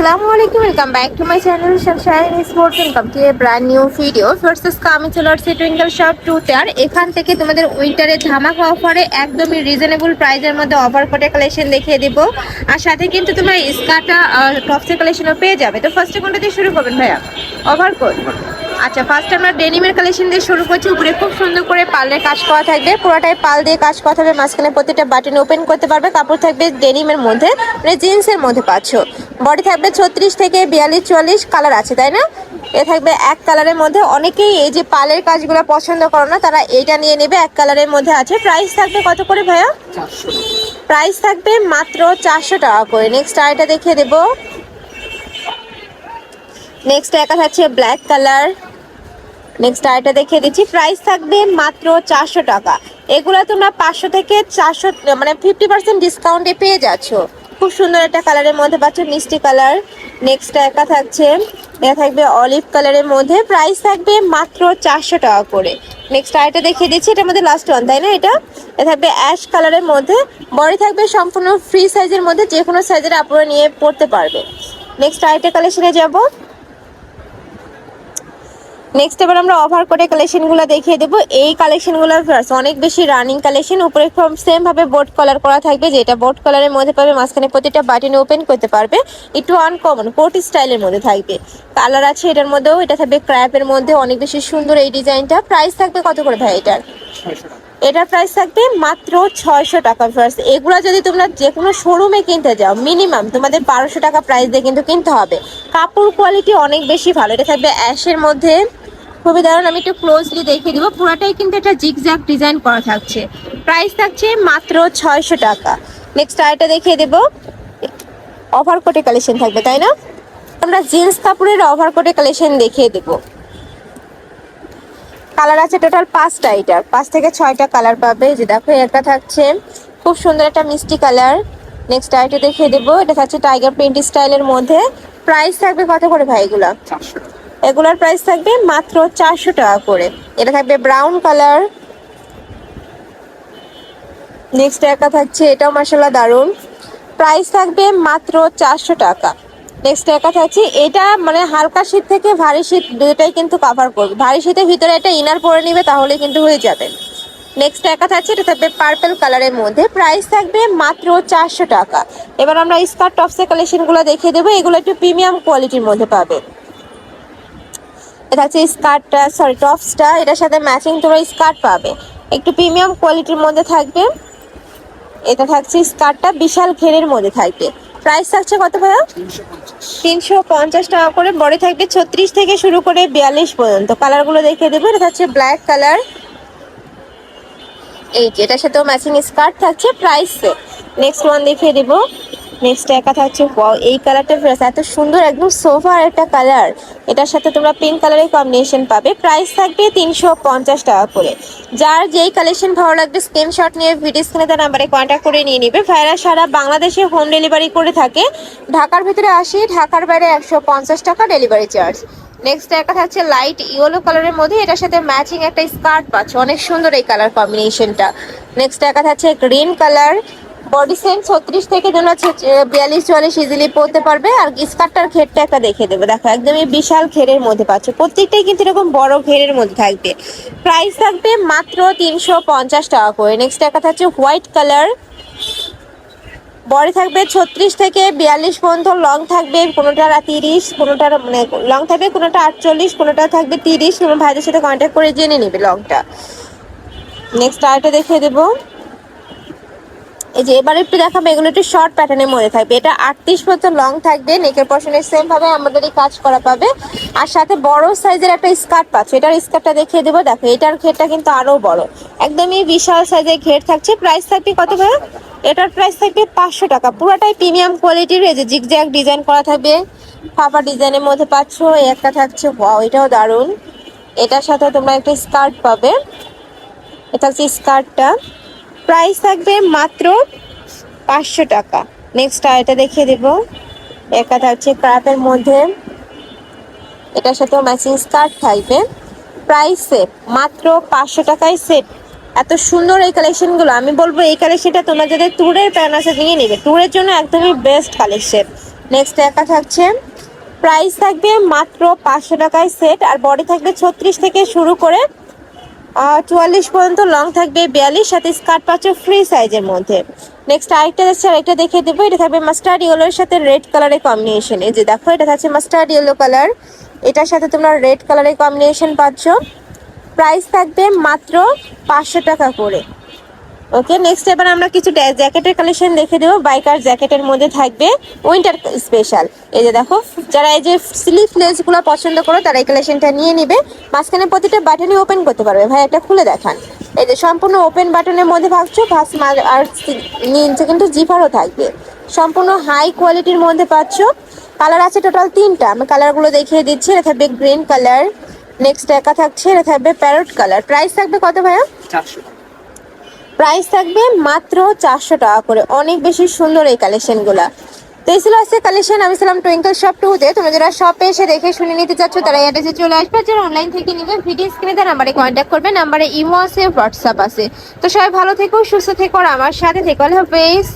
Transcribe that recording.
আসসালামু আলাইকুম welcome back to my channel sunshine sports welcome to brand new video versus চলে আসছি twinkle shop আর এখান থেকে তোমাদের উইন্টারে ধামাকা অফারে একদমই রিজনেবল প্রাইজের মধ্যে অফার কোটে কালেকশন দেখিয়ে দিব। আর সাথে কিন্তু তোমরা স্কার্টটা টপসের কালেকশনও পেয়ে যাবে। তো ফার্স্টে কোনটা দিয়ে শুরু করবেন ভাইয়া? ওভার কোট আচ্ছা ফার্স্ট আমরা ডেনিমের কালেকশন দিয়ে শুরু করছি। উপরে খুব সুন্দর করে পালের কাজ করা থাকবে। পুরোটাই পাল দিয়ে কাজ করা থাকবে। মাঝখানে প্রতিটা বাটন ওপেন করতে পারবে। কাপড় থাকবে ডেনিমের মধ্যে মানে জিন্সের মধ্যে পাচ্ছ। বডি থাকবে ছত্রিশ থেকে বিয়াল্লিশ, চুয়াল্লিশ কালার আছে, তাই না? এ থাকবে এক কালারের মধ্যে। অনেকেই এই যে পালের কাজগুলো পছন্দ করো না, তারা এইটা নিয়ে নেবে। এক কালারের মধ্যে আছে। প্রাইস থাকবে কত করে ভাইয়া? প্রাইস থাকবে মাত্র চারশো টাকা করে। নেক্সট আইটা দেখিয়ে দেবো। নেক্সট একা থাকছে ব্ল্যাক কালার নেক্সট আইটা দেখিয়ে দিচ্ছি। প্রাইস থাকবে মাত্র চারশো টাকা। এগুলো তোমরা পাঁচশো থেকে চারশো মানে ফিফটি পার্সেন্ট ডিসকাউন্টে পেয়ে যাচ্ছ। খুব সুন্দর একটা কালারের মধ্যে পাচ্ছ, মিষ্টি কালার নেক্সট একা থাকছে এটা থাকবে অলিভ কালারের মধ্যে। প্রাইস থাকবে মাত্র চারশো টাকা করে। নেক্সট আইটা দেখিয়ে দিচ্ছি, এটার মধ্যে লাস্ট ওয়ান তাই না এটা? এটা থাকবে অ্যাশ কালারের মধ্যে। বডি থাকবে সম্পূর্ণ ফ্রি সাইজের মধ্যে যে কোনো সাইজের আপনারা নিয়ে পড়তে পারবে। নেক্সট আইটা কালেকশনে যাব। নেক্সট এবার আমরা অফার করে কালেকশনগুলো দেখিয়ে দেবো। এই কালেকশনগুলো অনেক বেশি রানিং কালেকশন উপরে সেম ভাবে বোট কালার করা থাকবে যেটা বোট কালারের মধ্যে পাবে মাঝখানে প্রতিটা বাটন ওপেন করতে পারবে। একটু আনকমন কোট স্টাইলের মধ্যে থাকবে। কালার আছে এটার মধ্যেও এটা থাকবে ক্র্যাপের মধ্যে অনেক বেশি সুন্দর এই ডিজাইনটা। প্রাইস থাকবে কত করে ভাই এটার? এটার প্রাইস থাকবে মাত্র ছয়শো টাকা ফার্স্ট এগুলো যদি তোমরা যে কোনো শোরুমে কিনতে যাও মিনিমাম তোমাদের বারোশো টাকা প্রাইস দিয়ে কিন্তু কিনতে হবে। কাপড় কোয়ালিটি অনেক বেশি ভালো। এটা থাকবে অ্যাশের মধ্যে খুবই দারুণ আমি একটু ক্লোজলি দেখিয়ে দিব। পুরোটাই কিন্তু একটা জিগজ্যাগ ডিজাইন করা থাকছে। প্রাইস থাকছে মাত্র ছয়শো টাকা। নেক্সট আরেকটা দেখিয়ে দেব। অফার কোটে কালেকশন থাকবে, তাই না? আমরা জিন্স কাপড়ের অফার কোটে কালেকশন দেখিয়ে দেব। কালার আছে টোটাল পাঁচটা এটার পাঁচ থেকে ছয়টা কালার পাবে। যে দেখো একটা থাকছে। খুব সুন্দর একটা মিষ্টি কালার নেক্সট আরেকটা দেখিয়ে দেবো। এটা থাকছে টাইগার প্রিন্ট স্টাইলের মধ্যে। প্রাইস থাকবে কত করে ভাই এগুলা? এগুলার প্রাইস থাকবে মাত্র চারশো টাকা করে। এটা থাকবে ব্রাউন কালার নেক্সট একা থাকছে, এটাও মাসাল্লাহ দারুণ প্রাইস থাকবে মাত্র চারশো টাকা। নেক্সট একা থাকছে, এটা মানে হালকা শীত থেকে ভারী শীত দুটোই কিন্তু কভার করবে। ভারী শীতের ভিতরে একটা ইনার পরে নিবে, তাহলে কিন্তু হয়ে যাবে। নেক্সট একা থাকছে, এটা থাকবে পার্পেল কালারের মধ্যে। প্রাইস থাকবে মাত্র চারশো টাকা। এবার আমরা স্কার্ট টপসের কালেকশনগুলো দেখিয়ে দেবো, এগুলো একটু প্রিমিয়াম কোয়ালিটির মধ্যে পাবে। এটা হচ্ছে স্কার্টটা সরি টপসটা। এটার সাথে ম্যাচিং তোমরা স্কার্ট পাবে। একটু প্রিমিয়াম কোয়ালিটির মধ্যে থাকবে। এটা থাকছে স্কার্টটা বিশাল ঘেরের মধ্যে থাকবে। প্রাইস থাকছে কত ভাইয়া? তিনশো পঞ্চাশ টাকা করে। বডি থাকবে ছত্রিশ থেকে শুরু করে বিয়াল্লিশ পর্যন্ত। কালারগুলো দেখে দেবো। এটা থাকছে ব্ল্যাক কালার এই যে, এটার সাথেও ম্যাচিং স্কার্ট থাকছে। প্রাইস নেক্সট ওয়ান দেখিয়ে দেবো। নেক্সট একা থাকছে। এই কালারটা ফ্রেশ এত সুন্দর, একদম সোফার একটা কালার এটার সাথে তোমরা পিঙ্ক কালারের কম্বিনেশন পাবে। প্রাইস থাকবে তিনশো পঞ্চাশ টাকা করে। যার যেই কালেকশন ভালো লাগবে স্ক্রিনশট নিয়ে ভিডিও স্ক্রিনে তার নাম্বারে কন্ট্যাক্ট করে নিয়ে নিবে। ভাইরা সারা বাংলাদেশে হোম ডেলিভারি করে থাকে। ঢাকার ভিতরে আসি, ঢাকার বাইরে একশো পঞ্চাশ টাকা ডেলিভারি চার্জ নেক্সট একটা থাকছে লাইট ইয়েলো কালারের মধ্যে। এটার সাথে ম্যাচিং একটা স্কার্ট পাচ্ছে। অনেক সুন্দর এই কালার কম্বিনেশনটা নেক্সট একটা থাকছে গ্রিন কালার বডি সেন্স ছত্রিশ থেকে তোমরা বিয়াল্লিশ, চুয়াল্লিশ ইজিলি পরতে পারবে। আর স্কার্টটার ঘেরটা একটা দেখে দেবে। দেখো, একদমই বিশাল ঘেরের মধ্যে পাচ্ছ। প্রত্যেকটাই কিন্তু এরকম বড় ঘেরের মধ্যে থাকবে। প্রাইস থাকবে মাত্র তিনশো পঞ্চাশ টাকা করে। নেক্সট একটা থাকছে হোয়াইট কালার বডি থাকবে ছত্রিশ থেকে বিয়াল্লিশ পর্যন্ত। লং থাকবে কোনোটার তিরিশ কোনোটার মানে লং থাকবে কোনোটা আটচল্লিশ, কোনোটা থাকবে তিরিশ। কোনো ভাইদের সাথে কন্ট্যাক্ট করে জেনে নিবে লংটা নেক্সট আরেকটা দেখিয়ে দেবো। এই যে এবার একটু দেখাবো, এগুলো একটু শর্ট প্যাটার্নের মধ্যে থাকবে। এটা আটত্রিশ মতো লং থাকবে নেকের পশনের সেম ভাবে আমাদের এই কাজ করা পাবে। আর সাথে বড় সাইজের একটা স্কার্ট পাচ্ছে, এটার স্কার্টটা দেখিয়ে দেবো। দেখো, এটার ঘেরটা কিন্তু আরও বড়। একদমই বিশাল সাইজের ঘের থাকছে। প্রাইস থাকবে কত ভাই এটার প্রাইস থাকবে পাঁচশো টাকা। পুরোটাই প্রিমিয়াম কোয়ালিটির এই যে জিগজ্যাগ ডিজাইন করা থাকবে। ফাফা ডিজাইনের মধ্যে পাচ্ছ, এই একটা থাকছে ওয়াও এটাও দারুণ। এটার সাথে তোমরা একটা স্কার্ট পাবে। এটা হচ্ছে স্কার্টটা প্রাইস থাকবে মাত্র পাঁচশো টাকা। নেক্সট আরেকটা দেখিয়ে দেব। একটা থাকছে ক্রাপের মধ্যে এটার সাথেও ম্যাচিং স্কার্ট থাকবে। প্রাইস সেট মাত্র পাঁচশো টাকায় সেট এত সুন্দর এই কালেকশনগুলো আমি বলব এই কালেকশনটা তোমরা যাদের ট্যুরের প্ল্যান আছে নিয়ে নেবে। ট্যুরের জন্য একদমই বেস্ট কালেকশন নেক্সট একা থাকছে প্রাইস থাকবে মাত্র পাঁচশো টাকায় সেট আর বডি থাকবে ছত্রিশ থেকে শুরু করে চুয়াল্লিশ পর্যন্ত লং থাকবে বিয়াল্লিশ, সাথে স্কার্ট পাচ্ছ ফ্রি সাইজের মধ্যে। নেক্সট আরেকটা যাচ্ছে আরেকটা দেখে দেবো। এটা থাকবে মাস্টার্ড ইয়েলোর সাথে রেড কালারের কম্বিনেশন এই যে দেখো, এটা থাকছে মাস্টার্ড ইয়েলো কালার এটার সাথে তোমরা রেড কালারের কম্বিনেশন পাচ্ছ। প্রাইস থাকবে মাত্র পাঁচশো টাকা করে। ওকে নেক্সট এবার আমরা কিছু জ্যাকেটের কালেকশন দেখে দেবো। বাইকার জ্যাকেটের মধ্যে থাকবে উইন্টার স্পেশাল এই যে দেখো, যারা এই যে স্লিভ লেসগুলো পছন্দ করো, তারা এই কালেকশনটা নিয়ে নিবে। মাঝখানে প্রতিটা বাটনই ওপেন করতে পারবে। ভাই, একটা খুলে দেখান। এই যে সম্পূর্ণ ওপেন বাটনের মধ্যে ভাবছ, ভাস আর নিচে কিন্তু জিপারও থাকবে। সম্পূর্ণ হাই কোয়ালিটির মধ্যে পাচ্ছ। কালার আছে টোটাল তিনটা। আমি কালারগুলো দেখিয়ে দিচ্ছি। এটা থাকবে গ্রিন কালার নেক্সট একা থাকছে, এটা থাকবে প্যারট কালার প্রাইস থাকবে কত ভাইয়া? চারশো প্রাইস থাকবে মাত্র চারশো টাকা করে। অনেক বেশি সুন্দর এই কালেকশনগুলো তো এই ছিল আজকে কালেকশন আমি ছিলাম টুইঙ্কল শপ টুতে তোমরা যারা শপে এসে দেখে শুনে নিতে চাচ্ছ, তারা অ্যাড্রেসে চলে আসবে। যারা অনলাইন থেকে নিবে ভিডিও স্ক্রিনে তার নাম্বারে কন্ট্যাক্ট করবে। নাম্বারে ইমো আছে হোয়াটসঅ্যাপ আছে। তো সবাই ভালো থেকো, সুস্থ থেকো, আর আমার সাথে থেকো। আল্লাহ হাফেজ।